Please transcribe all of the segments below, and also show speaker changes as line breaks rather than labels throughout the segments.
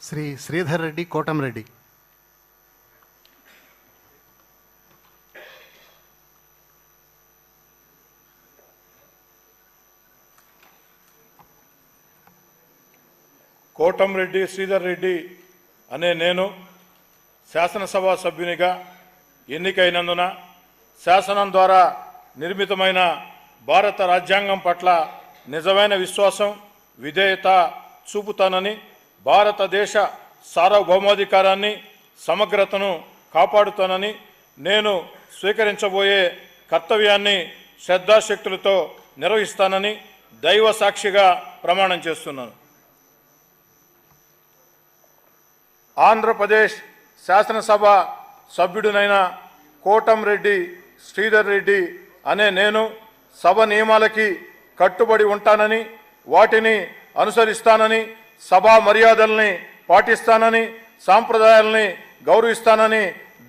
శ్రీ శ్రీధర్ రెడ్డి కోటంరెడ్డి
కోటంరెడ్డి శ్రీధర్ రెడ్డి అనే నేను శాసనసభ సభ్యునిగా ఎన్నికైనందున శాసనం ద్వారా నిర్మితమైన భారత రాజ్యాంగం పట్ల నిజమైన విశ్వాసం విధేయత చూపుతానని భారతదేశ సార్వభౌమాధికారాన్ని సమగ్రతను కాపాడుతానని నేను స్వీకరించబోయే కర్తవ్యాన్ని శ్రద్ధాశక్తులతో నిర్వహిస్తానని దైవ సాక్షిగా ప్రమాణం చేస్తున్నాను. ఆంధ్రప్రదేశ్ శాసనసభ సభ్యుడినైన కోటంరెడ్డి శ్రీధర్ రెడ్డి అనే నేను సభ నియమాలకి కట్టుబడి ఉంటానని వాటిని అనుసరిస్తానని సభా మర్యాదల్ని పాటిస్తానని సాంప్రదాయాల్ని గౌరవిస్తానని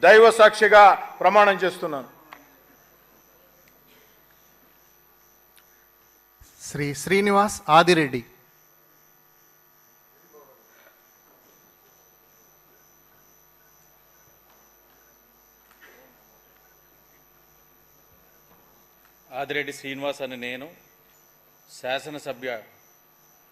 దైవ సాక్షిగా ప్రమాణం చేస్తున్నాను.
శ్రీ శ్రీనివాస్ ఆదిరెడ్డి.
ఆదిరెడ్డి శ్రీనివాస్ అని నేను శాసనసభ్య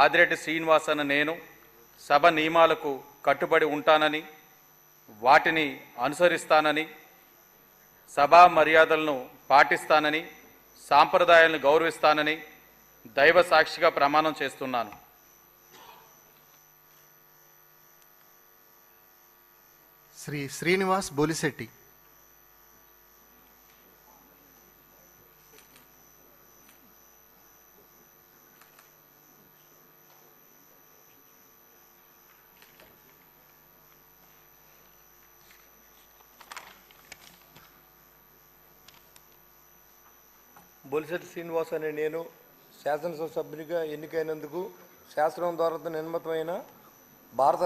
ఆదిరెడ్డి శ్రీనివాస్ అన్న నేను సభ నియమాలకు కట్టుబడి ఉంటానని వాటిని అనుసరిస్తానని సభా మర్యాదలను పాటిస్తానని సాంప్రదాయాలను గౌరవిస్తానని దైవ సాక్షిగా ప్రమాణం చేస్తున్నాను.
శ్రీ శ్రీనివాస్ బొలిశెట్టి.
బొలిశెట్టి శ్రీనివాస్ అనే నేను శాసనసభ సభ్యునిగా ఎన్నికైనందుకు శాసనం ద్వారా నిర్మితమైన భారత